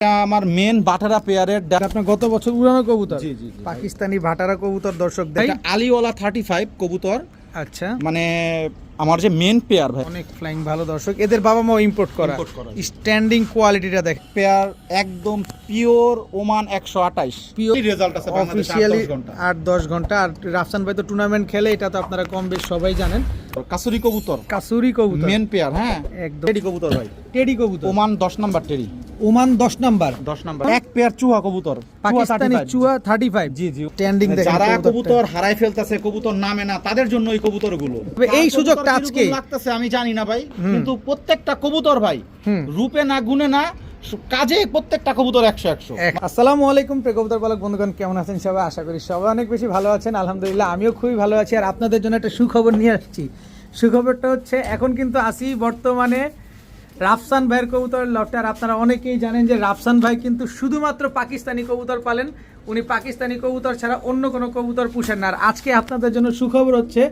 এটা আমার মেন বাটারা পেয়ারের আপনার গত বছর উড়ানো কবুতর? জি, জি, জি। পাকিস্তানি ভাটারা কবুতর দর্শক আলিওয়ালা থার্টি ফাইভ কবুতর। আচ্ছা। মানে আমার যে মেন পেয়ার ভাই। অনেক ফ্লাইং ভালো দর্শক। এদের বাবা মা ইম্পোর্ট করা। স্ট্যান্ডিং কোয়ালিটিটা দেখ পেয়ার একদম পিওর ওমান একশো আঠাইশ Pure রেজাল্ট আছে অফিসিয়ালি অফিসিয়ালি ঘণ্টা। আট দশ ঘণ্টা। আর রাফসান ভাই তো টুর্নামেন্ট খেলে এটা তো আপনারা কম বেশ সবাই জানেন। কাসুরি কবুতর। কাসুরি কবুতর। মেন পেয়ার হ্যাঁ? একদম। টেডি কবুতর ভাই। টেডি কবুতর। ওমান দশ নাম্বার টেডি ওমান দশ নাম্বার দশ নাম্বার এক পেয়ার চুহা কবুতর। পাকিস্তানি চুয়া থার্টি ফাইভ জি জি। স্ট্যান্ডিং দেখেন যারা কবুতর হারাই ফেলতাছে কবুতর নামে না তাদের জন্য এই কবুতরগুলো। এই সুযোগটা আজকে? লাগতেছে আমি জানি না ভাই কিন্তু প্রত্যেকটা কবুতর ভাই রূপে না গুণে না কাজে প্রত্যেকটা কবুতর একশো একশো। এক- আসসালামু আলাইকুম প্রেকবতার পালক বন্ধুগণ কেমন আছেন সবাই? আশা করি সবাই অনেক বেশি ভালো আছেন। আলহামদুলিল্লাহ আমিও খুবই ভালো আছি আর আপনাদের জন্য একটা সুখবর নিয়ে আসছি। সুখবরটা হচ্ছে এখন কিন্তু আসি বর্তমানে রাফসান ভাইয়ের কবুতর আর আপনারা অনেকেই জানেন যে রাফসান ভাই কিন্তু শুধুমাত্র পাকিস্তানি কবুতর পালেন। উনি পাকিস্তানি কবুতর ছাড়া অন্য কোনো কবুতর পুষেন না। আর আজকে আপনাদের জন্য সুখবর হচ্ছে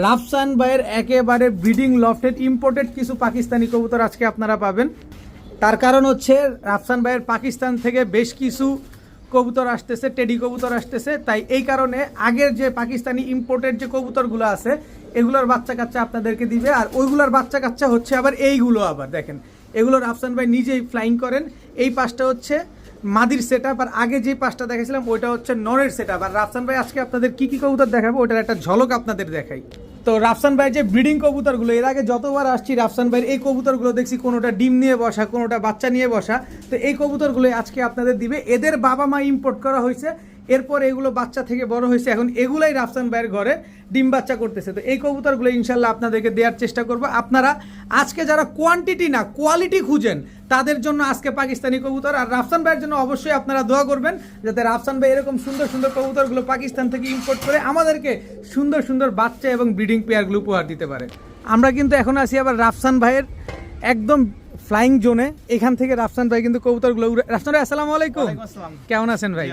রাফসান ভাইয়ের একেবারে ব্রিডিং লফটেড ইম্পোর্টেড কিছু পাকিস্তানি কবুতর আজকে আপনারা পাবেন। তার কারণ হচ্ছে রাফসান ভাইয়ের পাকিস্তান থেকে বেশ কিছু কবুতর আসতেছে, টেডি কবুতর আসতেছে। তাই এই কারণে আগের যে পাকিস্তানি ইম্পোর্টেড যে কবুতরগুলো আছে, এগুলোর বাচ্চা কাচ্চা আপনাদেরকে দিবে। আর ওইগুলোর বাচ্চা কাচ্চা হচ্ছে আবার এইগুলো আবার, দেখেন। এগুলো রাফসান ভাই নিজেই ফ্লাইং করেন। এই পাশটা হচ্ছে মাদির সেট আর আগে যে পাঁচটা দেখেছিলাম ওইটা হচ্ছে নরের সেট আর রাফসান ভাই, আজকে আপনাদের কি কি কবুতর দেখাবো ওইটার একটা ঝলক আপনাদের দেখাই। তো রাফসান ভাই, যে ব্রিডিং কবুতরগুলো, এর আগে যতবার আসছি রাফসান ভাইয়ের, এই কবুতরগুলো দেখছি কোনোটা ডিম নিয়ে বসা, কোনোটা বাচ্চা নিয়ে বসা। তো এই কবুতরগুলো আজকে আপনাদের দিবে। এদের বাবা মা ইম্পোর্ট করা হয়েছে। এরপর এগুলো বাচ্চা থেকে বড় হয়েছে, এখন এগুলাই রাফসান ভাইয়ের ঘরে ডিম বাচ্চা করতেছে। তো এই কবুতরগুলো ইনশাল্লাহ আপনাদেরকে দেওয়ার চেষ্টা করব। আপনারা আজকে যারা কোয়ান্টিটি না কোয়ালিটি খুঁজেন, তাদের জন্য আজকে পাকিস্তানি কবুতর। আর রাফসান ভাইয়ের জন্য অবশ্যই আপনারা দোয়া করবেন, যাতে রাফসান ভাই এরকম সুন্দর সুন্দর কবুতরগুলো পাকিস্তান থেকে ইম্পোর্ট করে আমাদেরকে সুন্দর সুন্দর বাচ্চা এবং ব্রিডিং পেয়ারগুলো উপহার দিতে পারে। আমরা কিন্তু এখন আসি আবার রাফসান ভাইয়ের একদম ফ্লাইং জোনে এখান থেকে রাফসান ভাই কিন্তু কবুতরগুলো রাফসান ভাই আসসালামু আলাইকুম। কেমন আছেন ভাই?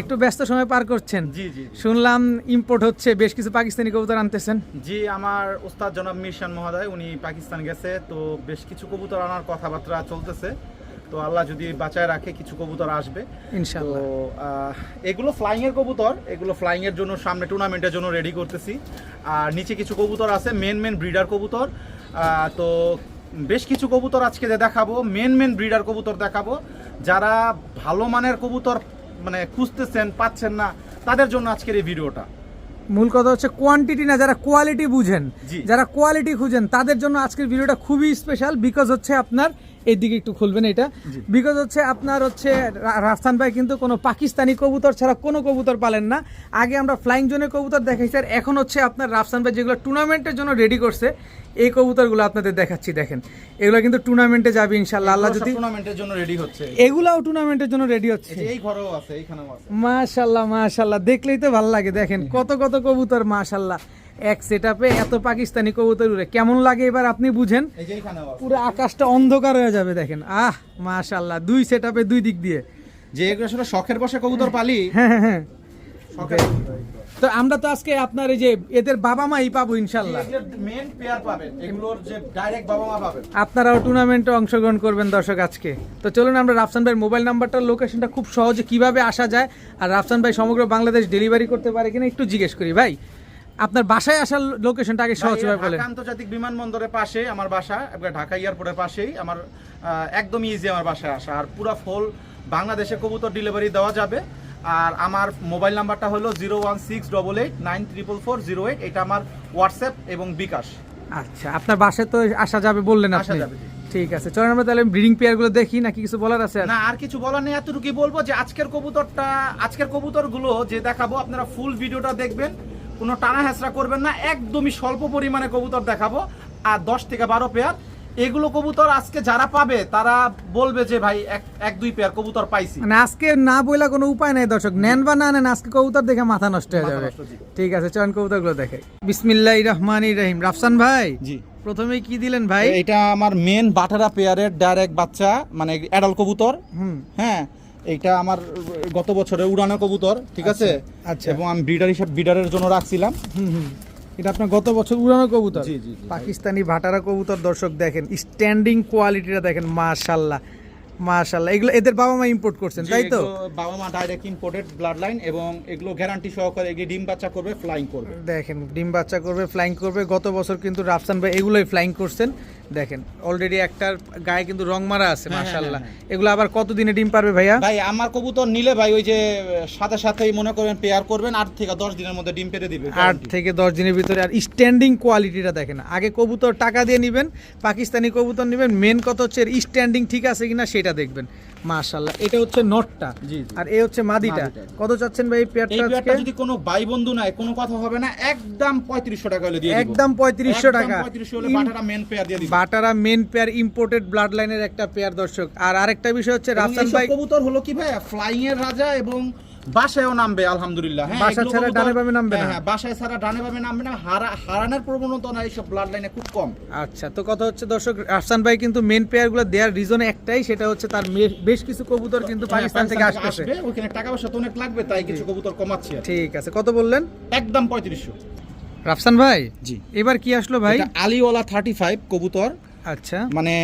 একটু ব্যস্ত সময় পার করছেন। জি জি শুনলাম ইম্পোর্ট হচ্ছে বেশ কিছু পাকিস্তানি কবুতর আনতেছেন। জি আমার ওস্তাদ জনাব মিরশান মহোদয় উনি পাকিস্তান গেছে তো বেশ কিছু কবুতর আনার কথাবার্তা চলতেছে। তো আল্লাহ যদি বাঁচায় রাখে কিছু কবুতর আসবে। তো ইনশাল্লাহ এগুলো ফ্লাইং এর কবুতর এগুলো ফ্লাইং এর জন্য সামনে টুর্নামেন্টের জন্য রেডি করতেছি। আর নিচে কিছু কবুতর আছে মেন মেন ব্রিডার কবুতর। তো বেশ কিছু কবুতর আজকে যে দেখাবো মেন মেন ব্রিডার কবুতর দেখাবো যারা ভালো মানের কবুতর মানে খুঁজতেছেন পাচ্ছেন না তাদের জন্য আজকের এই ভিডিওটা মূল কথা হচ্ছে কোয়ান্টিটি না যারা কোয়ালিটি বুঝেন। যারা কোয়ালিটি খুঁজেন তাদের জন্য আজকের ভিডিওটা খুবই স্পেশাল বিকজ হচ্ছে আপনার এইদিকে একটু খুলবেন এটা। বিকজ হচ্ছে আপনার হচ্ছে রা- রাফসান ভাই কিন্তু কোনো পাকিস্তানি কবুতর ছাড়া কোনো কবুতর পালেন না। আগে আমরা ফ্লাইং জোনের কবুতর দেখাইছি আর এখন হচ্ছে আপনার রাফসান ভাই যেগুলো টুর্নামেন্টের জন্য রেডি করছে এই কবুতরগুলো আপনাদের দেখাচ্ছি দেখেন। এগুলো কিন্তু টুর্নামেন্টে যাবে ইনশাল্লাহ আল্লাহ যদি টুর্নামেন্টের জন্য রেডি হচ্ছে। এগুলাও টুর্নামেন্টের জন্য রেডি হচ্ছে। এই ঘরেও আছে এইখানেও আছে। মাশাল্লাহ মাশাল্লাহ দেখলেই তো ভালো লাগে দেখেন। কত কত কবুতর মাশাল্লাহ এক সেটআপে এত পাকিস্তানি কবুতর উড়ে। কেমন লাগে এবার আপনি বুঝেন? পুরো আকাশটা অন্ধকার হয়ে যাবে দেখেন। আহ মাশাল্লাহ দুই সেটআপে দুই দিক দিয়ে। যে এগুলো আসলে শখের বসে কবুতর পালি হ্যাঁ হ্যাঁ হ্যাঁ। তো আমরা তো আজকে আপনার এই যে এদের বাবা মাই পাবো ইনশাল্লাহ মেন পেয়ার পাবেন এগুলোর যে ডাইরেক্ট বাবা মা পাবেন। আপনারাও টুর্নামেন্টে অংশগ্রহণ করবেন দর্শক আজকে। তো চলুন আমরা রাফসান ভাইয়ের মোবাইল নাম্বারটার লোকেশনটা খুব সহজে কীভাবে আসা যায় আর রাফসান ভাই সমগ্র বাংলাদেশ ডেলিভারি করতে পারে কিনা একটু জিজ্ঞেস করি ভাই। আপনার বাসায় আসার লোকেশনটা আগে সহজভাবে বলেন। আন্তর্জাতিক বিমানবন্দরের পাশে আমার বাসা একবার ঢাকা এয়ারপোর্টের পাশেই আমার একদম ইজি আমার বাসায় আসা। আর পুরো ফুল বাংলাদেশে কবুতর ডেলিভারি দেওয়া যাবে। আর আমার মোবাইল নাম্বারটা হলো zero one six double eight nine triple four zero eight এটা আমার হোয়াটসঅ্যাপ এবং বিকাশ। আচ্ছা আপনার বাসায় তো আসা যাবে বললেন আসা আপনি। যাবে, ঠিক আছে চলেন আমরা তাহলে ব্রিডিং পেয়ারগুলো দেখি নাকি কিছু বলার আছে না আর কিছু বলার নেই এতটুকুই বলব যে আজকের কবুতরটা আজকের কবুতরগুলো যে দেখাবো আপনারা ফুল ভিডিওটা দেখবেন। কোনো টানা হেঁচড়া করবেন না একদমই স্বল্প পরিমাণে কবুতর দেখাবো। আর দশ থেকে বারো পেয়ার। এগুলো কবুতর আজকে যারা পাবে তারা বলবে যে ভাই এক এক দুই পেয়ার কবুতর পাইছি। মানে আজকে না বইলা কোনো উপায় নাই দর্শক। নেন বা না নেন আজকে কবুতর দেখে মাথা নষ্ট হয়ে যাবে। ঠিক আছে চয়ন কবুতরগুলো দেখে বিসমিল্লাহ রহমান রহিম। রাফসান ভাই জি। প্রথমেই কি দিলেন ভাই? এটা আমার মেন বাটারা পেয়ারের ডাইরেক্ট বাচ্চা মানে অ্যাডাল কবুতর। হুম। হ্যাঁ এইটা আমার গত বছরে উড়ানো কবুতর ঠিক আছে? আচ্ছা। এবং আমি ব্রিডার হিসাব ব্রিডারের জন্য রাখছিলাম। হুম হুম এটা আপনার গত বছর উড়ানো কবুতর? জি, জি, জি। পাকিস্তানি ভাটারা কবুতর দর্শক দেখেন স্ট্যান্ডিং কোয়ালিটিটা দেখেন মাশাল্লাহ মাশাল্লাহ এগুলো এদের বাবা মা ইম্পোর্ট করছেন তাই তো? বাবা মা ডাইরেক্ট ইম্পোর্টেড ব্লাড লাইন এবং এগুলো গ্যারান্টি সহকারে এগুলি ডিম বাচ্চা করবে ফ্লাইং করবে। দেখেন ডিম বাচ্চা করবে ফ্লাইং করবে। গত বছর কিন্তু রাফসান ভাই এগুলোই ফ্লাইং করছেন। দেখেন অলরেডি একটার গায়ে কিন্তু রং মারা আছে হ্যাঁ, মাশাল্লাহ হ্যাঁ, এগুলো আবার কতদিনে ডিম পারবে ভাইয়া? ভাই আমার কবুতর নিলে ভাই ওই যে সাথে সাথেই মনে করেন পেয়ার করবেন আট থেকে দশ দিনের মধ্যে ডিম পেরে দিবে আট থেকে দশ দিনের ভিতরে। আর স্ট্যান্ডিং কোয়ালিটিটা দেখেন আগে কবুতর টাকা দিয়ে নেবেন পাকিস্তানি কবুতর নেবেন মেন কথা হচ্ছে স্ট্যান্ডিং ঠিক আছে কিনা সেটা দেখবেন। মাশাল্লাহ এটা হচ্ছে নটটা। আর হচ্ছে মাদিটা। কত চাচ্ছেন ভাই এই পেয়ারটা যদি কোনো ভাই বন্ধু নাই কোনো কথা হবে না একদম পঁয়ত্রিশশো টাকা হলে দিয়ে দিব। একদম পঁয়ত্রিশশো একদম টাকা। 3500 হলে বাটারা মেন পেয়ার দিয়ে দিব। বাটারা মেন পেয়ার ইম্পোর্টেড ব্লাড লাইনের একটা পেয়ার দর্শক। আর আরেকটা বিষয় হচ্ছে রাফসান ভাই কবুতর হলো কি ভাই ফ্লাইং এর রাজা এবং বাসায়ও নামবে আলহামদুলিল্লাহ। হ্যাঁ বাসা ছাড়া ডানে বামে নামবে হ্যাঁ, না? হ্যাঁ, বাসায় ছাড়া ডানে বামে নামবে না। হারা হারানোর প্রবণতা না এইসব ব্লাড লাইনে খুব কম। আচ্ছা তো কথা হচ্ছে দর্শক আফসান ভাই কিন্তু মেন পেয়ারগুলো দেওয়ার রিজন একটাই সেটা হচ্ছে তার বেশ কিছু কবুতর কিন্তু হ্যাঁ, পাকিস্তান থেকে আসবে ওখানে টাকা পয়সা তো অনেক লাগবে তাই কিছু কবুতর কমাচ্ছি ঠিক আছে কত বললেন? একদম পঁয়ত্রিশশো। রাফসান ভাই জি। এবার কি আসলো ভাই? আলিওয়ালা থার্টি ফাইভ কবুতর। আচ্ছা। মানে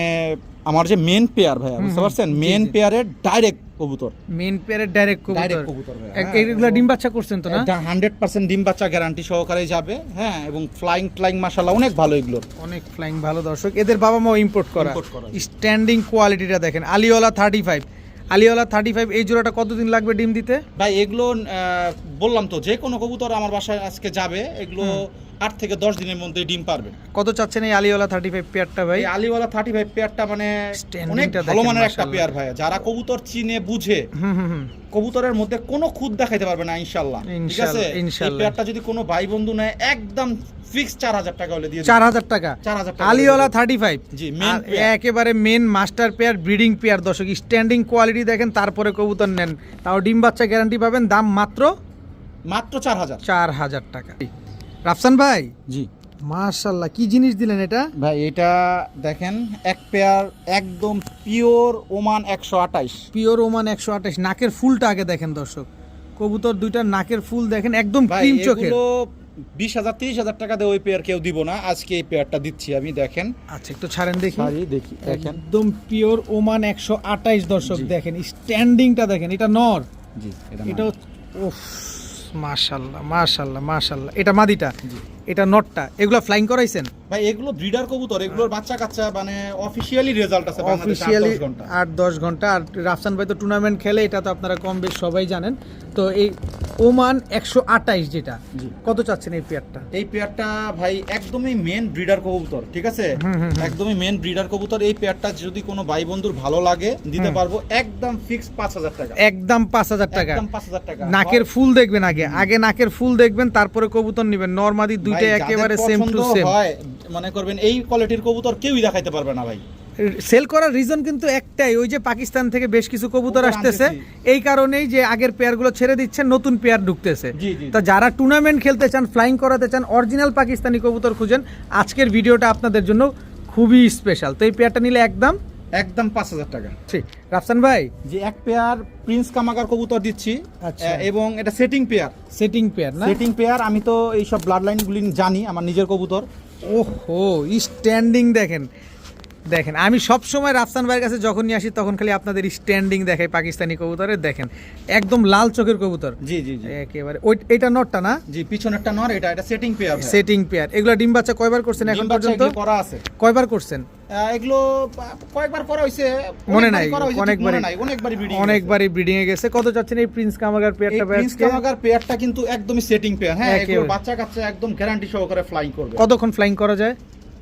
আমার যে মেন পেয়ার ভাইয়া বুঝতে পারছেন? মেন পেয়ারের ডাইরেক্ট কবুতর। মেন পেয়ারের ডাইরেক্ট কবুতর। কবুতর এক- হ্যাঁ, ডিম বাচ্চা করছেন তো না? হান্ড্রেড পার্সেন্ট ডিম বাচ্চা গ্যারান্টি সহকারে যাবে হ্যাঁ এবং ফ্লাইং ফ্লাইং মাসাল্লাহ অনেক ভালো এগুলো। অনেক ফ্লাইং ভালো দর্শক। এদের বাবা মাও ইম্পোর্ট করা। স্ট্যান্ডিং কোয়ালিটিটা দেখেন। আলিওয়ালা থার্টি ফাইভ আলিওয়ালা থার্টি ফাইভ এই জোড়াটা কতদিন লাগবে ডিম দিতে? ভাই এগুলো বললাম তো যে কোনো কবুতর আমার বাসায় আজকে যাবে। এগুলো আট থেকে দশ দিনের মধ্যে ডিম পারবে। কত চাচ্ছেন এই আলিওয়ালা থার্টি ফাইভ পেয়ারটা ভাই আলিওয়ালা থার্টি ফাইভ পেয়ারটা মানে অনেক ভালো মানের একটা পেয়ার ভাই যারা কবুতর চিনে বুঝে কবুতরের মধ্যে কোনো খুদ দেখাইতে পারবে না ইনশাল্লাহ ঠিক আছে? এই পেয়ারটা যদি কোনো ভাই বন্ধু নেয় একদম ফিক্স চার হাজার টাকা হলে দিয়ে চার হাজার টাকা? 4,000 টাকা আলিওয়ালা থার্টি ফাইভ জি, pair। একেবারে main master pair breeding pair দর্শক স্ট্যান্ডিং কোয়ালিটি দেখেন তারপরে কবুতর নেন। তাও ডিম বাচ্চা গ্যারান্টি পাবেন দাম মাত্র মাত্র চার হাজার। চার হাজার টাকা। রাফসান ভাই? জি। মার্শাল্লাহ কি জিনিস দিলেন এটা? ভাই এটা দেখেন এক পেয়ার একদম পিওর ওমান একশো আঠাইশ পিওর ওমান একশো আঠাশ নাকের ফুলটা আগে দেখেন দর্শক। কবুতর দুইটার নাকের ফুল দেখেন একদম ক্রিম চোখের। এগুলো বিশ হাজার তিরিশ হাজার টাকা দিয়ে ওই পেয়ার কেউ দিব না। আজকে এই পেয়ারটা দিচ্ছি আমি দেখেন। আচ্ছা একটু ছাড়েন দেখি। দেখি দেখেন। একদম পিওর ওমান একশো আঠাইশ দর্শক দেখেন স্ট্যান্ডিংটা দেখেন এটা নর। জি এটা এটা এটা ওফ মাশাল্লাহ মাশাল্লাহ মাশাল্লাহ এটা মাদিটা। এটা নটটা। এগুলো ফ্লাইং করাইছেন? ভাই এগুলো ব্রিডার কবুতর। এগুলোর বাচ্চা কাচ্চা মানে অফিসিয়ালি রেজাল্ট আছে আট অফিসিয়ালি দশ ঘণ্টা। আট দশ ঘণ্টা। আর রাফসান ভাই তো টুর্নামেন্ট খেলে এটা তো আপনারা কম বেশ সবাই জানেন। তো এই ওমান একশো আঠাইশ যেটা কত চাচ্ছেন এই পেয়ারটা এই পেয়ারটা ভাই একদমই মেন ব্রিডার কবুতর ঠিক আছে। একদমই মেন ব্রিডার কবুতর। এই পেয়ারটা যদি কোনো ভাই বন্ধুর ভালো লাগে দিতে পারব একদম ফিক্স পাঁচ হাজার টাকা। একদম পাঁচ হাজার টাকা। একদম পাঁচ হাজার টাকা। নাকের ফুল দেখবেন আগে। আগে নাকের ফুল দেখবেন তারপরে কবুতর নেবেন। নর্মাদি দুইটা একেবারে সেম টু সেম হয় মনে করবেন এই কোয়ালিটির কবুতর কেউই দেখাইতে পারবে না ভাই। সেল করার রিজন কিন্তু একটাই ওই যে পাকিস্তান থেকে বেশ কিছু কবুতর আসতেছে। এই কারণেই যে আগের পেয়ারগুলো ছেড়ে দিচ্ছেন নতুন পেয়ার ঢুকতেছে। তা যারা টুর্নামেন্ট খেলতে চান ফ্লাইং করাতে চান অরিজিনাল পাকিস্তানি কবুতর খুঁজেন আজকের ভিডিওটা আপনাদের জন্য খুবই স্পেশাল তো এই পেয়ারটা নিলে একদম একদম পাঁচ হাজার টাকা। ঠিক রাফসান ভাই? যে এক পেয়ার প্রিন্স কামাগার কবুতর দিচ্ছি। আচ্ছা। এবং এটা সেটিং পেয়ার সেটিং পেয়ার না? সেটিং পেয়ার আমি তো এই সব ব্লাড লাইনগুলি জানি আমার নিজের কবুতর। ওহো স্ট্যান্ডিং দেখেন। দেখেন আমি সব সময় রাফসান ভাইয়ের কাছে যখনই আসি তখন খালি আপনাদের স্ট্যান্ডিং দেখাই পাকিস্তানি কবুতরের দেখেন একদম লাল চোখের কবুতর। জি জি জি। একেবারে ওই এটা নটটা না? জি পিছনেরটা নর এটা এটা সেটিং পেয়ার সেটিং পেয়ার এগুলো ডিম বাচ্চা কয়বার করছেন এখন পর্যন্ত? করা আছে। কয়বার করছেন? এগুলো কয়েকবার করা হয়েছে। মনে নাই, ঠিক অনেকবারই। ব্রিডিং অনেকবারই ব্রিডিং এ গেছে। কত চাচ্ছেন এই প্রিন্স কামাগার পেয়ারটা প্রিন্স? কামাগার পেয়ারটা কিন্তু একদমই সেটিং পেয়ার হ্যাঁ এগুলো বাচ্চা কাচ্চা একদম গ্যারান্টি সহকারে ফ্লাইং করবে। কতক্ষণ ফ্লাইং করা যায়?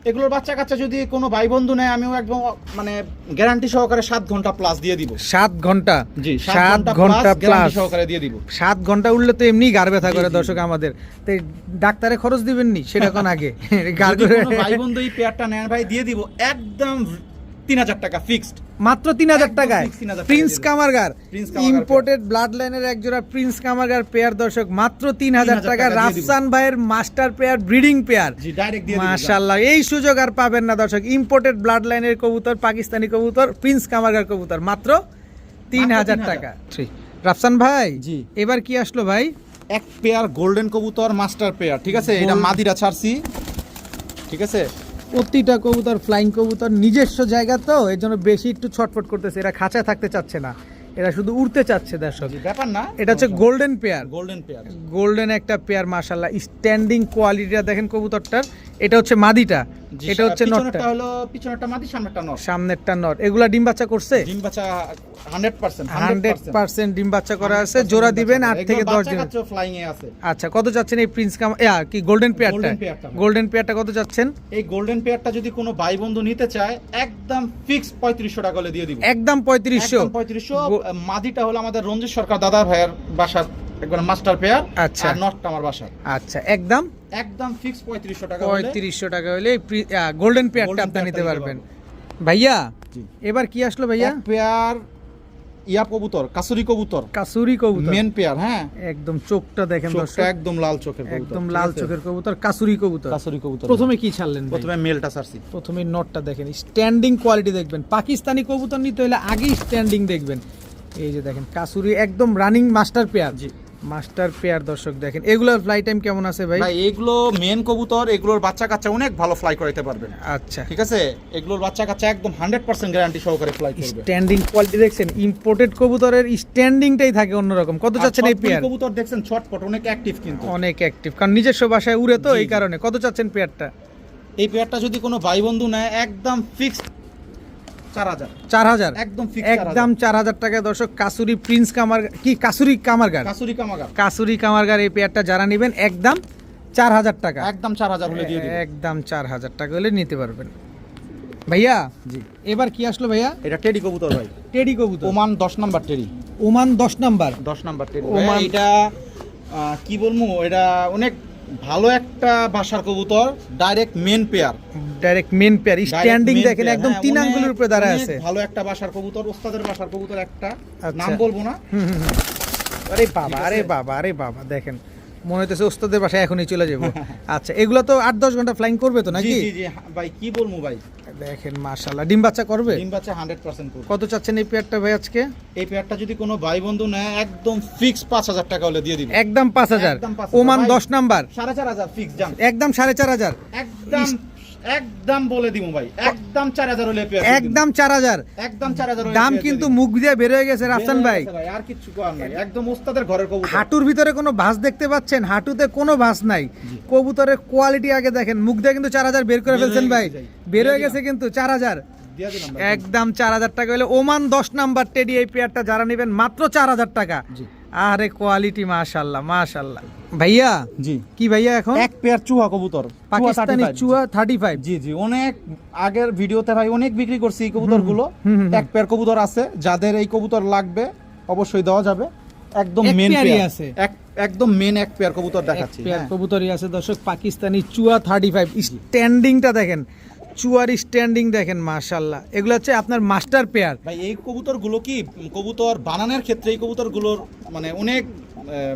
এগুলোর বাচ্চা কাচ্চা যদি কোনো ভাই বন্ধু নেয় আমিও একদম মানে গ্যারান্টি সহকারে সাত ঘণ্টা প্লাস দিয়ে দিব। সাত ঘণ্টা? জি সাত ঘণ্টা প্লাস সহকারে দিয়ে দিব। সাত ঘণ্টা উঠলে তো এমনি গার ব্যথা করে দর্শক আমাদের। তো ডাক্তারে খরচ দিবেন নি সেটা কোন আগে। গার ভাই বন্ধু এই পেয়ারটা নেন ভাই দিয়ে দিব একদম তিন হাজার টাকা ফিক্সড মাত্র তিন হাজার টাকায়। fix 3,000 টাকা প্রিন্স কামারগার ইম্পোর্টেড ব্লাড লাইনের এক জোড়া প্রিন্স কামারগার পেয়ার দর্শক মাত্র তিন হাজার 3,000 টাকা। রাফসান ভাইয়ের মাস্টার পেয়ার ব্রিডিং পেয়ার মাশাল্লাহ এই সুযোগ আর পাবেন না দর্শক। ইম্পোর্টেড ব্লাড লাইনের কবুতর পাকিস্তানি কবুতর প্রিন্স কামারগার কবুতর মাত্র তিন হাজার 3,000 টাকা। রাফসান ভাই জি। এবার কি আসলো ভাই? এক পেয়ার গোল্ডেন কবুতর মাস্টার পেয়ার ঠিক আছে? এটা মাদিরা ছাড়ছি। ঠিক আছে? প্রতিটা কবুতর ফ্লাইং কবুতর নিজস্ব জায়গা তো এর জন্য বেশি একটু ছটফট করতেছে। এরা খাঁচায় থাকতে চাচ্ছে না। এরা শুধু উড়তে চাচ্ছে দর্শক। ব্যাপার না। এটা হচ্ছে golden pair golden pair golden একটা পেয়ার মাশাল্লাহ স্ট্যান্ডিং কোয়ালিটিটা দেখেন কবুতরটার। এটা হচ্ছে মাদিটা এটা হচ্ছে নটটা। হলো পিছনেরটা মাদি সামনেরটা নট। সামনেরটা নট। এগুলা ডিম বাচ্চা করছে? ডিম বাচ্চা 100% হান্ড্রেড পার্সেন্ট ডিম বাচ্চা করা আছে জোড়া দিবেন আট থেকে দশ দিন বাচ্চা ফ্লাইং এ আছে। আচ্ছা কত যাচ্ছেন এই প্রিন্স কাম ইয়া, কি গোল্ডেন পেয়ারটা। গোল্ডেন পেয়ারটা কত যাচ্ছেন? এই গোল্ডেন পেয়ারটা যদি কোনো ভাই বন্ধু নিতে চায় একদম ফিক্স পঁয়ত্রিশশো টাকা করে দিয়ে দিব। একদম পঁয়ত্রিশশো। একদম পঁয়ত্রিশশো। গো- মাদিটা হলো আমাদের রঞ্জিত সরকার দাদা ভাইয়ের বাসার একবার মাস্টার পেয়ার আচ্ছা। আর নটটা আমার আচ্ছা একদম? একদম ফিক্স পঁয়ত্রিশশো টাকা হলে পঁয়ত্রিশশো টাকা হলে গোল্ডেন পেয়ারটা আপনি নিতে পারবেন। ভাইয়া এবার কি আসলো ভাইয়া? পেয়ার ইয়া কবুতর কাসুরি কবুতর। কাসুরি কবুতর। মেন পেয়ার হ্যাঁ। একদম চোখটা দেখেন চোখটা একদম লাল চোখের কবুতর একদম লাল চোখের কবুতর কাসুরি কবুতর। কাসুরি কবুতর প্রথমে কি ছাড়লেন প্রথমে মেলটা সারছি প্রথমে নটটা দেখেন স্ট্যান্ডিং কোয়ালিটি দেখবেন। পাকিস্তানি কবুতর নিতে হলে আগেই স্ট্যান্ডিং দেখবেন। এই যে দেখেন কাসুরি একদম রানিং মাস্টার পেয়ার জি। মাস্টার পেয়ার দর্শক দেখেন। এগুলোর ফ্লাই টাইম কেমন আছে ভাই? ভাই এগুলো মেন কবুতর এগুলোর বাচ্চা কাচ্চা অনেক ভালো ফ্লাই করাইতে পারবেন। আচ্ছা। ঠিক আছে? এগুলোর বাচ্চা কাচ্চা একদম হান্ড্রেড পার্সেন্ট গ্যারান্টি সহকারে ফ্লাই করবে। স্ট্যান্ডিং কোয়ালিটি দেখছেন ইম্পোর্টেড কবুতরের স্ট্যান্ডিংটাই থাকে অন্যরকম। কত চাচ্ছেন এই পেয়ার কবুতর দেখছেন ছটপট অনেক অ্যাক্টিভ কিন্তু। অনেক অ্যাক্টিভ কারণ নিজস্ব বাসায় উড়ে তো এই কারণে। কত চাচ্ছেন পেয়ারটা এই পেয়ারটা যদি কোনো ভাই বন্ধু নেয় একদম ফিক্সড চার হাজার। একদম একদম চার হাজার টাকা। দর্শক কাসুরি প্রিন্স কামার কি কাসুরি কামারগার? কাসুরি কামারগার। এই পেয়ারটা যারা নেবেন একদম চার হাজার টাকা। একদম চার হাজার হলে দিয়ে একদম চার হাজার টাকা হলে নিতে পারবেন। ভাইয়া জি। এবার কি আসলো ভাইয়া? এটা টেডি কবুতর ভাই। টেডি কবুতর। ওমান দশ নাম্বার টেডি। ওমান দশ নাম্বার। দশ নাম্বার টেডি। ওমান- এটা কি বলব এটা অনেক ভালো একটা বাসার কবুতর direct main pair direct main pair standing দেখেন একদম তিন আঙ্গুলের উপরে দাঁড়ায় আছে। হ্যাঁ, ভালো একটা বাসার কবুতর ওস্তাদের বাসার কবুতর একটা। আচ্ছা। নাম বলব না। আরে বাবা আরে বাবা আরে বাবা দেখেন। মনে হইতেছে ওস্তাদের বাসায় এখনই চলে যাব। আচ্ছা এগুলো তো আট দশ ঘণ্টা ফ্লাইং করবে তো নাকি? জি জি হ্যাঁ, ভাই কি বলব ভাই? দেখেন মাশাল্লাহ ডিম বাচ্চা করবে? ডিম বাচ্চা হান্ড্রেড পার্সেন্ট করবে। কত চাচ্ছেন এই পেয়ারটা ভাই আজকে? এই পেয়ারটা যদি কোনো ভাই বন্ধু নেয় একদম ফিক্স পাঁচ হাজার টাকা হলে দিয়ে দিন একদম পাঁচ হাজার। একদম পাঁচ হাজার। ওমান ভাই। দশ নাম্বার। সাড়ে চার হাজার ফিক্স জান। একদম সাড়ে চার হাজার। একদম একদম বলে দিব ভাই একদম চার হাজার হলে পেয়ার একদম চার হাজার। একদম চার হাজার দাম কিন্তু মুখ দিয়ে বের হয়ে গেছে রাফসান ভাই। আর কিছু করার নাই। একদম ওস্তাদের ঘরের কবুতর। হাঁটুর ভিতরে কোনো ভাঁজ দেখতে পাচ্ছেন? হাঁটুতে কোনো ভাঁজ নাই। কবুতরের কোয়ালিটি আগে দেখেন। মুখ দিয়ে কিন্তু চার হাজার বের করে ফেলছেন ভাই। বের হয়ে গেছে কিন্তু চার হাজার। দিয়ে দিলাম ভাই। একদম চার হাজার টাকা হলে ওমান দশ নাম্বার টেডি এই পেয়ারটা যারা নেবেন মাত্র চার হাজার টাকা। আরে কোয়ালিটি মাশাল্লাহ মাশাল্লাহ ভাইয়া জি। কি ভাইয়া এখন? এক পেয়ার চুহা কবুতর পাকিস্তানি চুয়া থার্টি ফাইভ জি জি অনেক আগের ভিডিওতে ভাই অনেক বিক্রি করছি এই কবুতরগুলো হুম, হুম, হুম। এক পেয়ার কবুতর আছে যাদের এই কবুতর লাগবে অবশ্যই দেওয়া যাবে। একদম এক মেন পেয়ার। আছে। এক একদম মেন এক পেয়ার কবুতর দেখাচ্ছি পেয়ার হ্যাঁ। কবুতরই আছে দর্শক পাকিস্তানি চুয়া থার্টি ফাইভ স্ট্যান্ডিংটা দেখেন চুয়ার স্ট্যান্ডিং দেখেন মাশাল্লাহ এগুলো হচ্ছে আপনার মাস্টার পেয়ার ভাই, এই কবুতরগুলো কি কবুতর বানানোর ক্ষেত্রে এই কবুতরগুলোর মানে অনেক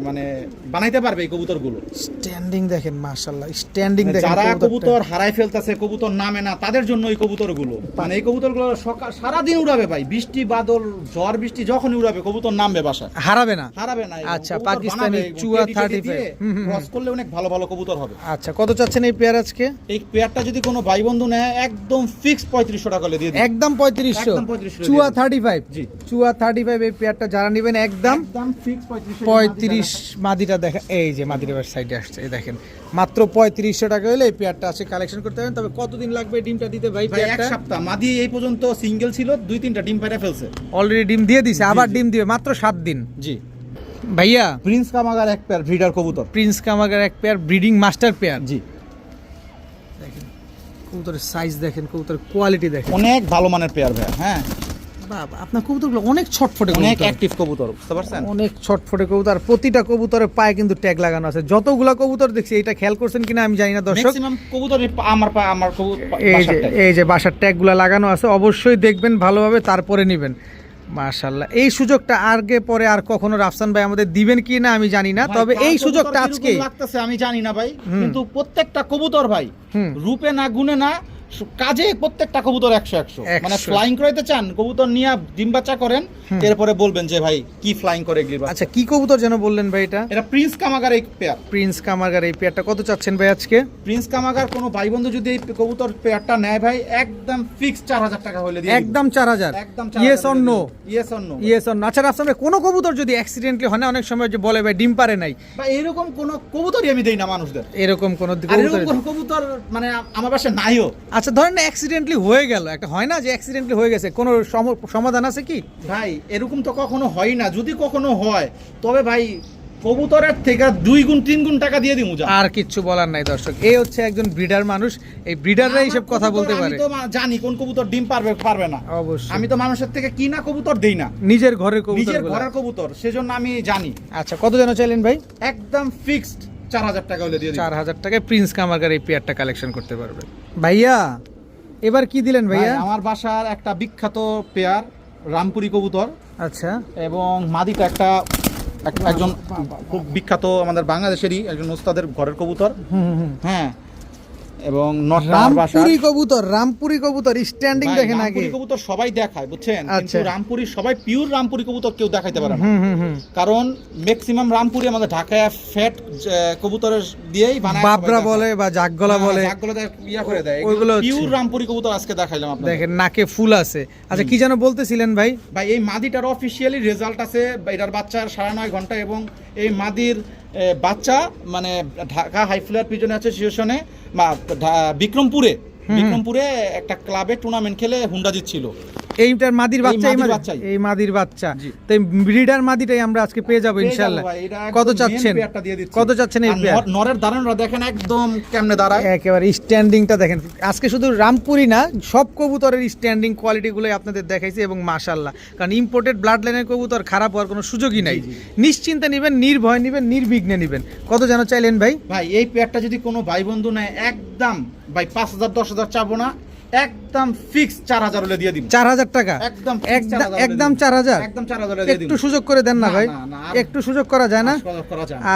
মানে বানাইতে পারবে এই কবুতরগুলো স্ট্যান্ডিং দেখেন মাশাল্লাহ স্ট্যান্ডিং দেখেন যারা কবুতর হারাই ফেলতেছে কবুতর নামে না তাদের জন্য এই কবুতরগুলো মানে এই কবুতরগুলো সকাল সারাদিন উড়াবে ভাই। বৃষ্টি বাদল ঝড় বৃষ্টি যখনই উড়াবে কবুতর নামবে বাসায়। হারাবে না? হারাবে না আচ্ছা, পাকিস্তানি চুয়া 35 হুম, হুম, ক্রস করলে অনেক ভালো ভালো কবুতর হবে। আচ্ছা কত চাচ্ছেন এই পেয়ার আজকে? এই পেয়ারটা যদি কোনো ভাই বন্ধু নেয় একদম ফিক্স পঁয়ত্রিশশো টাকা করে দিয়ে দিই একদম পঁয়ত্রিশশো। একদম 3500 চুয়া দিয়ে থার্টি ফাইভ জি। চুয়া থার্টি ফাইভ এই পেয়ারটা যারা নেবেন একদম একদম ফিক্স পঁয়ত্রিশশো পঁয়ত্রিশ মাদিটা দেখা এই যে মাদিরা সাইডে আসছে এই দেখেন। মাত্র পঁয়ত্রিশশো টাকা হলে এই পেয়ারটা আছে কালেকশন করতে পারেন। তবে কতদিন লাগবে ডিমটা দিতে ভাই এক সপ্তাহ। মাদি এই পর্যন্ত সিঙ্গেল ছিল দুই তিনটা ডিম পাইরা ফেলছে। অলরেডি ডিম দিয়ে দিছে আবার ডিম দিবে মাত্র সাত দিন। জি। ভাইয়া? প্রিন্স কামাগার এক পেয়ার ব্রিডার কবুতর। প্রিন্স কামাগার এক পেয়ার ব্রিডিং মাস্টার পেয়ার জি। দেখেন কবুতরের সাইজ দেখেন কবুতরের কোয়ালিটি দেখেন। অনেক ভালো মানের পেয়ার ভাই হ্যাঁ। বাবা আপনার কবুতরগুলো অনেক ছটফটে অনেক অ্যাক্টিভ কবুতর বুঝতে পারছেন? অনেক ছটফটে কবুতর প্রতিটা কবুতরের পায়ে কিন্তু ট্যাগ লাগানো আছে। যতগুলা কবুতর দেখছি এটা খেয়াল করছেন কিনা আমি জানি না দর্শক। কবুতর আমার পা- আমার এই যে এই যে বাসার ট্যাগগুলো লাগানো আছে অবশ্যই দেখবেন ভালোভাবে তারপরে নেবেন। মাশাল্লাহ এই সুযোগটা আগে পরে আর কখনো রাফসান ভাই আমাদের দিবেন কি না আমি জানি না তবে এই সুযোগটা আজকে লাগতেছে আমি জানি না ভাই কিন্তু প্রত্যেকটা কবুতর ভাই। রূপে না গুণে না কাজে প্রত্যেকটা কবুতর একশো একশো। মানে ফ্লাইং করাইতে চান কবুতর নিয়ে ডিম বাচ্চা করেন এরপরে বলবেন যে ভাই কি ফ্লাইং করে এগুলি আচ্ছা কি কবুতর যেন বললেন ভাই এটা? এটা প্রিন্স কামাগার এই পেয়ার প্রিন্স কামাগার এই পেয়ারটা কত চাচ্ছেন ভাই আজকে? প্রিন্স কামাগার কোনো ভাই বন্ধু যদি এই কবুতর পেয়ারটা নেয় ভাই একদম ফিক্স চার হাজার টাকা হলে দিয়ে একদম চার হাজার? একদম yes on no yes on no yes on আচ্ছা রাস্তায় কোনো কবুতর যদি অ্যাক্সিডেন্টলি হয় না অনেক সময় যে বলে ভাই ডিম পারে নাই। বা এরকম কোনো কবুতরই আমি দেই না মানুষদের। এরকম কোনো কবুতর মানে আমার বাসায় নাইও। আচ্ছা ধরেন অ্যাক্সিডেন্টলি হয়ে গেল। একটা হয় না যে অ্যাক্সিডেন্টলি হয়ে গেছে? কোনো সমাধান আছে কি? ভাই এরকম তো কখনো হয় না। যদি কখনো হয় তবে ভাই কবুতরের থেকে দুই গুণ তিন গুণ টাকা দিয়ে দিমু আর কিচ্ছু বলার নাই দর্শক। এই হচ্ছে একজন ব্রিডার মানুষ। এই ব্রিডাররা এইসব কথা বলতে পারে। আমি তো জানি কোন কবুতর ডিম পারবে পারবে না। অবশ্যই। আমি তো মানুষের থেকে কিনা কবুতর দেই না। নিজের ঘরের কবুতর নিজের ঘরের কবুতর সেজন্য আমি জানি। আচ্ছা কত যেন চাইলেন ভাই? একদম ফিক্সড চার হাজার টাকা হলে দিয়ে দিই চার হাজার টাকায় প্রিন্স কামারগার এই পেয়ারটা কালেকশন করতে পারবে। ভাইয়া এবার কি দিলেন ভাইয়া? আমার বাসার একটা বিখ্যাত পেয়ার রামপুরি কবুতর। আচ্ছা। এবং মাদিটা একটা এক- একজন খুব বিখ্যাত আমাদের বাংলাদেশেরই একজন ওস্তাদের ঘরের কবুতর। হ্যাঁ এবং রামপুরি কবুতর রামপুরি কবুতর স্ট্যান্ডিং দেখেন আগে রামপুরি কবুতর সবাই দেখায় বুঝছেন? আচ্ছা। কিন্তু রামপুরি সবাই পিওর রামপুরি কবুতর কেউ দেখাইতে পারে না। কারণ ম্যাক্সিমাম রামপুরি আমাদের ঢাকায় ফ্যাট কবুতরের দিয়েই বানায় বাবরা বলে বা জাগগলা বলে। জাগগুলো দেয়, ইয়া করে দেয়। ওইগুলো পিওর রামপুরি কবুতর আজকে দেখাইলাম আপনাদের। দেখেন নাকে ফুল আছে। আচ্ছা কি যেন বলতেছিলেন ভাই? ভাই এই মাদিটার অফিসিয়ালি রেজাল্ট আছে এটার বাচ্চার সাড়ে নয় ঘণ্টা এবং এই মাদির বাচ্চা মানে ঢাকা হাইফ্লার পিজনে আছে সিচুয়েশনে বিক্রমপুরে। বিক্রমপুরে একটা ক্লাবে টুর্নামেন্ট খেলে হুন্ডা জিতছিল। এইটার মাদির বাচ্চা এই মাদির এই মাদির বাচ্চা। তো ব্রিডার মাদিটাই আমরা আজকে পেয়ে যাব ইনশাল্লাহ। কত চাচ্ছেন। কত চাচ্ছেন এই পেয়ার নরের দাঁড়ানোরা দেখেন একদম কেমনে দাঁড়ায়। একেবারে স্ট্যান্ডিংটা দেখেন। আজকে শুধু রামপুরি না সব কবুতরের স্ট্যান্ডিং কোয়ালিটিগুলোই আপনাদের দেখাইছি এবং মাশাল্লাহ কারণ ইম্পোর্টেড ব্লাড লাইনের কবুতর খারাপ হওয়ার কোনো সুযোগই নাই। নিশ্চিন্তে নেবেন নির্ভয় নেবেন নির্বিঘ্নে নেবেন। কত যেন চাইলেন ভাই? ভাই এই পেয়ারটা যদি কোনো ভাই বন্ধু নেয় একদম ভাই পাঁচ হাজার দশ হাজার চাবো না। একদম ফিক্স চার হাজার হলে দিয়ে দিন চার হাজার টাকা? একদম একদম 4,000 একদম দিন। চার হাজার? একদম চার হাজার একটু সুযোগ করে দেন না ভাই। একটু সুযোগ করা যায় না।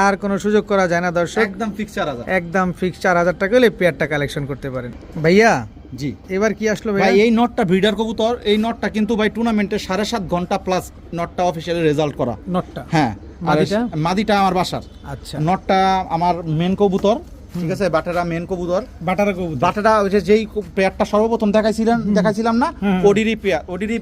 আর কোনো সুযোগ করা যায় না দর্শক? একদম ফিক্স চার হাজার। একদম ফিক্স চার হাজার টাকা হলে পেয়ারটা কালেকশন করতে পারেন। ভাইয়া জি। এবার কি আসলো ভাই এই নটটা ব্রিডার কবুতর এই নটটা কিন্তু ভাই টুর্নামেন্টে সাড়ে সাত ঘণ্টা প্লাস নটটা অফিসিয়ালি রেজাল্ট করা। নটটা হ্যাঁ? মাদিটা? আমার বাসার। আচ্ছা। নটটা আমার মেন কবুতর। ঠিক আছে বাটারা মেন কবুতর। বাটারা কবুতর। বাটাটা ওই যে যেই পেয়ারটা সর্বপ্রথম দেখাইছিলাম দেখাইছিলাম না? ওডিরি পেয়ার ওডিরি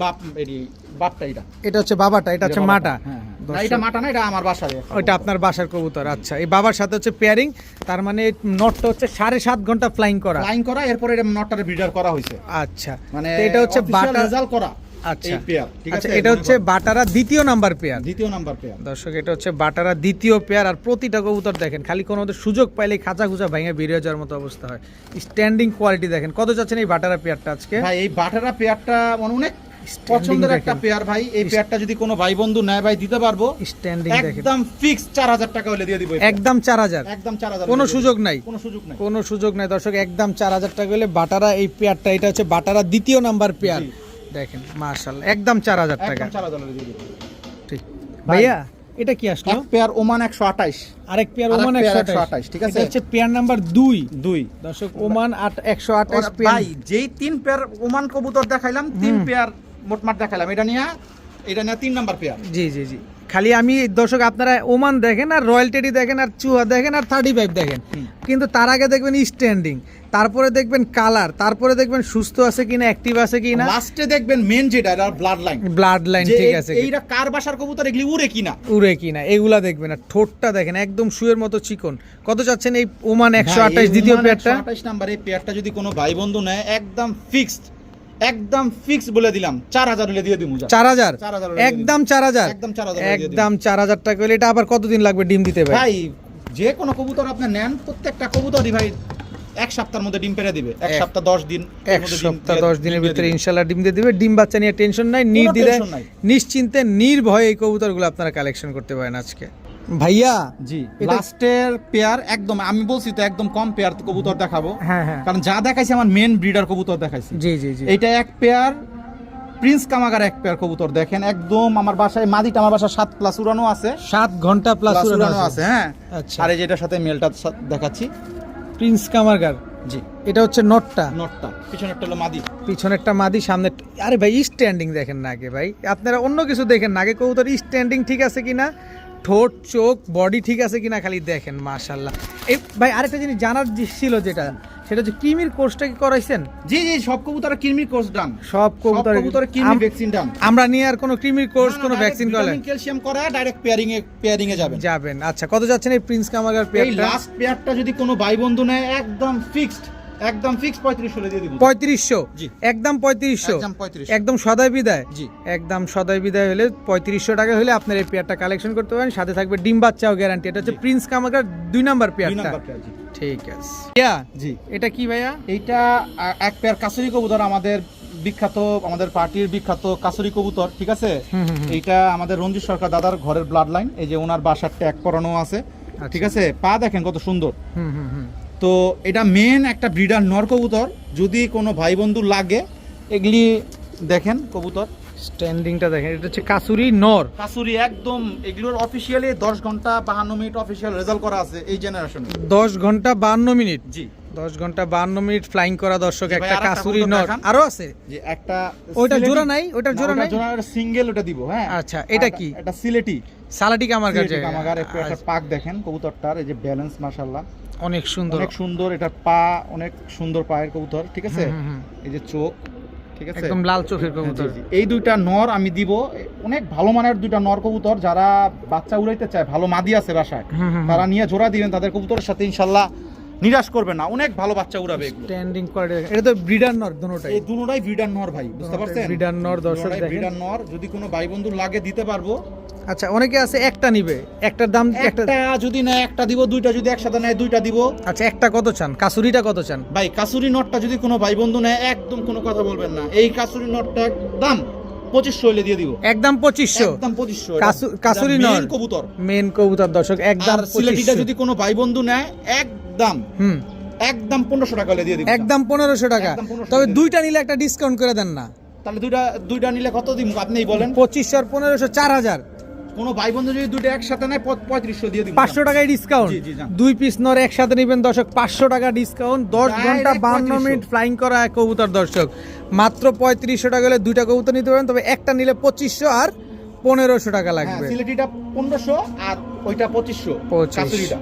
বাপ এডি বাপটা এটা। এটা হচ্ছে বাবাটা এটা হচ্ছে মাটা। হ্যাঁ, হ্যাঁ। এটা মাটা না এটা আমার বাসার ওইটা আপনার বাসার কবুতর আচ্ছা। এই বাবার সাথে হচ্ছে পেয়ারিং তার মানে নটটা হচ্ছে সাড়ে সাত ঘণ্টা ফ্লাইং করা। ফ্লাইং করা এরপরে এটা নটটারে ব্রিডার করা হয়েছে আচ্ছা। মানে এটা হচ্ছে বাটা রেজাল্ট করা। আচ্ছা। এই পেয়ার ঠিক আচ্ছা আছে? এটা হচ্ছে বাটারা দ্বিতীয় নাম্বার পেয়ার। দ্বিতীয় নাম্বার পেয়ার। দর্শক এটা হচ্ছে বাটারা দ্বিতীয় পেয়ার আর প্রতিটা কবুতর দেখেন খালি কোনো সুযোগ পাইলে খাঁচা খুচা ভেঙে বেরিয়ে যাওয়ার মতো অবস্থা হয়। স্ট্যান্ডিং কোয়ালিটি দেখেন কত চাচ্ছেন এই বাটারা পেয়ারটা আজকে? ভাই এই বাটারা পেয়ারটা মানে অনেক পছন্দের একটা পেয়ার ভাই এই পেয়ারটা যদি কোনো ভাই বন্ধু নেয় ভাই দিতে পারব। স্ট্যান্ডিং একদম ফিক্স টাকা হলে দিয়ে দিব একদম চার হাজার। একদম চার হাজার কোনো সুযোগ নাই। কোনো সুযোগ নাই। কোনো সুযোগ নাই। দর্শক একদম চার হাজার টাকা হলে বাটারা এই পেয়ারটা এটা হচ্ছে বাটারা দ্বিতীয় নাম্বার পেয়ার। দেখেন মার্শাল একদম চার হাজার টাকা। চার হাজার ঠিক। ভাইয়া এটা কি আসলো? এক পেয়ার ওমান একশো আঠাইশ আরেক পেয়ার ওমান একশো 128, ঠিক আছে? এটা হচ্ছে পেয়ার নাম্বার দুই। দুই। দর্শক ওমান আট একশো আঠাশ পেয়ার ভাই যেই তিন পেয়ার ওমান কবুতর দেখাইলাম তিন পেয়ার মোটমাট দেখাইলাম। এটা নিয়ে এটা নিয়ে তিন নাম্বার পেয়ার জি জি জি। খালি আমি দর্শক আপনারা ওমান দেখেন আর রয়্যাল টেডি দেখেন আর চুয়া দেখেন আর থার্টি ফাইভ দেখেন। কিন্তু তার আগে দেখবেন স্ট্যান্ডিং তারপরে দেখবেন কালার তারপরে দেখবেন সুস্থ আছে কিনা অ্যাক্টিভ আছে কিনা। লাস্টে দেখবেন মেন যেটা এটা ব্লাড লাইন ব্লাড লাইন ঠিক আছে এইটা কার বাসার কবুতর এগুলি উড়ে কিনা? উড়ে কিনা এগুলা দেখবেন আর ঠোঁটটা দেখেন একদম শুয়ের মতো চিকন। কত চাচ্ছেন এই ওমান একশো আঠাশ দ্বিতীয় পেয়ারটা আঠাশ নাম্বার এই পেয়ারটা যদি কোনো ভাই বন্ধু নেয় একদম ফিক্সড একদম ফিক্সড বলে দিলাম। চার হাজার হলে দিয়ে দিব চার হাজার? 4,000 হলে দিয়ে একদম চার হাজার? একদম 4,000 হলে দিয়ে দিন। একদম চার হাজার টাকা হলে এটা আবার কতদিন লাগবে ডিম দিতে ভাই? যে কোনো কবুতর আপনি নেন প্রত্যেকটা কবুতরই ভাই এক সপ্তাহের মধ্যে ডিম পেরে দিবে। এক সপ্তাহ দশ দিন এক সপ্তাহ দশ দিনের ভিতরে ইনশাল্লাহ ডিম দিয়ে দিবে। ডিম বাচ্চা নিয়ে টেনশন নাই নির্দ্বিধায় নিশ্চিন্তে নির্ভয়ে এই কবুতরগুলো আপনারা কালেকশন করতে পারেন আজকে। ভাইয়া জি। এটা- লাস্টের পেয়ার একদম আমি বলছি তো একদম কম পেয়ার কবুতর দেখাবো। হ্যাঁ হ্যাঁ। কারণ যা দেখাইছি আমার মেন ব্রিডার কবুতর দেখাইছি। জি জি জি। এইটা এক পেয়ার প্রিন্স কামাগার এক পেয়ার কবুতর দেখেন। একদম আমার বাসায় মাদিটা আমার বাসায় সাত প্লাস উড়ানো আছে। সাত ঘণ্টা প্লাস উড়ানো আছে। হ্যাঁ। আচ্ছা। আর এই যেটার সাথে মেলটা দেখাচ্ছি। প্রিন্স কামারগার জি। এটা হচ্ছে নটটা। নটটা। পিছনে একটা হলো মাদি। পিছনেরটা মাদি সামনে আরে ভাই স্ট্যান্ডিং দেখেন না আগে ভাই। আপনারা অন্য কিছু দেখেন না আগে। কবুতর স্ট্যান্ডিং ঠিক আছে কিনা? ঠোঁট চোখ বডি ঠিক আছে কিনা খালি দেখেন মাশাল্লাহ এই ভাই আরেকটা জিনিস জানার ছিল যেটা সেটা হচ্ছে কিমির কোর্সটা কি করাইছেন? জি জি সব কবুতরের কৃমির কোর্স ডান সব কবুতর কবুতরের কৃমি ভ্যাকসিন ডান আমরা নিয়ে আর কোনো ক্রিমির কোর্স কোনো ভ্যাকসিন করলে ক্যালসিয়াম করা ডাইরেক্ট পেয়ারিং এ পেয়ারিং এ যাবেন। যাবেন আচ্ছা কত যাচ্ছেন এই প্রিন্স কামাগার এই লাস্ট পেয়ারটা যদি কোনো ভাই বন্ধু নেয় একদম ফিক্সড একদম দিয়ে দিব। জি। একদম একদম 3500 একদম সদাই বিদায়? জি। একদম সদাই বিদায় হলে টাকা হলে আপনার এই পেয়ারটা কালেকশন করতে পারেন। সাথে থাকবে ডিম বাচ্চাও গ্যারান্টি এটা হচ্ছে প্রিন্স দুই নাম্বার দুই নাম্বার পেয়ার জি। ঠিক আছে। ইয়া জি। এটা কি ভাইয়া? এইটা আ- এক পেয়ার কাসুরি কবুতর আমাদের বিখ্যাত আমাদের পার্টির বিখ্যাত কাসুরি কবুতর ঠিক আছে। এইটা আমাদের রঞ্জিত সরকার দাদার ঘরের ব্লাড লাইন এই যে ওনার বাসার ট্যাগ করানো আছে ঠিক আছে? পা দেখেন কত সুন্দর। হুম হুম হুম। তো এটা মেন একটা ব্রিডার নর কবুতর। যদি কোনো ভাই বন্ধু লাগে, এগুলি দেখেন কবুতর। স্ট্যান্ডিংটা দেখেন এটা হচ্ছে কাসুরি নর। কাসুরি একদম এগুলোর অফিসিয়ালি দশ ঘণ্টা বাহান্ন মিনিট অফিসিয়াল রেজাল্ট করা আছে এই জেনারেশনে দশ ঘণ্টা বান্ন মিনিট? জি। দশ ঘণ্টা বান্ন মিনিট ফ্লাইং করা দর্শক একটা কাসুরি নর। আরও আছে? যে একটা সিলেটি- জোড়া নাই? না, জোড়া নাই? জোড়া সিঙ্গেল ওটা দিব হ্যাঁ। আচ্ছা, এটা কি? এটা সিলেটি। সালাটি কামার কাছে। কামাগার একটু একটা পাক দেখেন কবুতরটার এই যে ব্যালেন্স মাশাআল্লাহ। অনেক সুন্দর। অনেক সুন্দর এটার পা অনেক সুন্দর পায়ের কবুতর ঠিক আছে। এই যে চোখ। ঠিক আছে? একদম লাল চোখের হ্যাঁ, কবুতর। এই দুইটা নর আমি দিব। অনেক ভালো মানের দুইটা নর কবুতর। যারা বাচ্চা উড়াইতে চায় ভালো মাদি আছে বাসায়। তারা নিয়ে জোড়া দিবেন তাদের কবুতরের সাথে ইনশাল্লাহ নিরাশ করবে না। অনেক ভালো বাচ্চা উড়াবে স্ট্যান্ডিং এটা তো ব্রিডার নর দুটোটাই। এই দুটোটাই ব্রিডার নর ভাই বুঝতে পারছেন? ব্রিডার নর, দর্শক দেখেন। ব্রিডার নর। যদি কোনো ভাই বন্ধু লাগে দিতে পারব আচ্ছা অনেকে আছে একটা নিবে একটার দাম একটা যদি নেয় একটা দিব দুইটা যদি একসাথে নেয় দুইটা দিব। আচ্ছা একটা কত চান? কাসুরিটা কত চান? ভাই কাসুরি নটটা যদি কোনো ভাই বন্ধু নেয় একদম কোনো কথা বলবেন না। এই কাসুরি নটটা দাম পঁচিশশো হলে দিয়ে দিব। একদম পঁচিশশো? একদম পঁচিশশো কাসুরি নর। কবুতর। মেন কবুতর দর্শক একদম সিলেটিটা যদি কোনো ভাই বন্ধু নেয় একদম হুম। একদম পনেরোশো টাকা হলে দিয়ে দিব। একদম পনেরোশো টাকা। তবে দুইটা নিলে একটা ডিসকাউন্ট করে দেন না। তাহলে দুইটা দুইটা নিলে কত দিব? আপনিই বলেন। পঁচিশশো আর পনেরোশো চার হাজার। কোনো ভাই বন্ধু যদি দুটো একসাথে নেয় পঁয়ত্রিশশো দিয়ে দিন পাঁচশো টাকায় ডিসকাউন্ট। দুই পিস নর একসাথে নেবেন দর্শক পাঁচশো টাকা ডিসকাউন্ট দশ ঘণ্টা বান্ন মিনিট ফ্লাইং করা এক কবুতর দর্শক। মাত্র পঁয়ত্রিশশো টাকা হলে দুইটা কবুতর নিতে পারেন তবে একটা নিলে পঁচিশশো আর পনেরোশো টাকা হ্যাঁ লাগবে। সিলেটিটা পনেরোশো আর ওইটা পঁচিশশো। 25 কাসুরিটা।